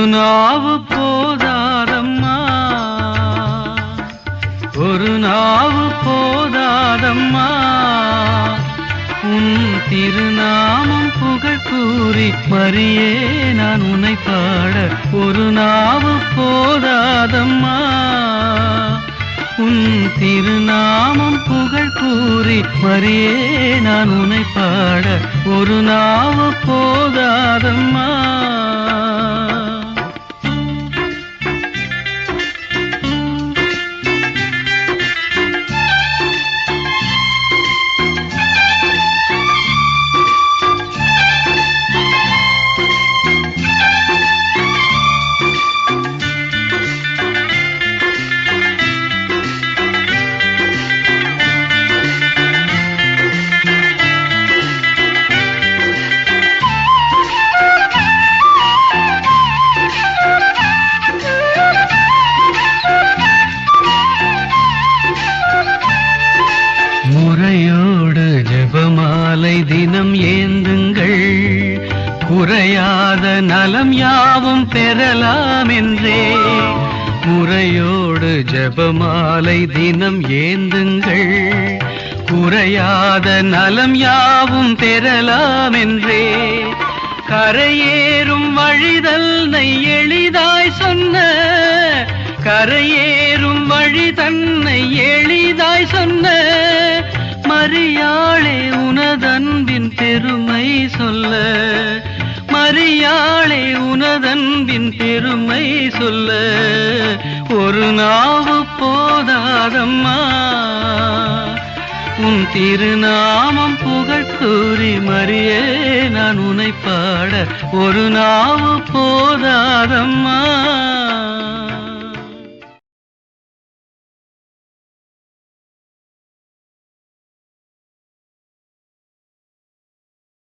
ஒரு நாவு போதாதம்மா. ஒரு நாவு போதாதம்மா. உன் திருநாமம் புகழ் கூறி மறியே நான் உன்னை பாட ஒரு நாவு போதாதம்மா. உன் திருநாமம் புகழ் கூறி மறியே நான் உன்னை பாட ஒரு நாவு போ குறையாத நலம் யாவும் பெறலாம் என்றே முறையோடு ஜபமாலை தினம் ஏந்துங்கள். குறையாத நலம் யாவும் பெறலாம் என்றே கரையேறும் வழிதல்னை எளிதாய் சொன்ன. கரையேறும் வழி தன்னை எளிதாய் சொன்ன. மரியாளே உனதன்பின் பெருமை சொல்ல. மரியாளே உனதன்பின் பெருமை சொல்ல ஒரு நாவு போதாதம்மா. உன் திருநாமம் புகழ்கூறி மறியே நான் உன்னை பாட ஒரு நாவு போதாதம்மா.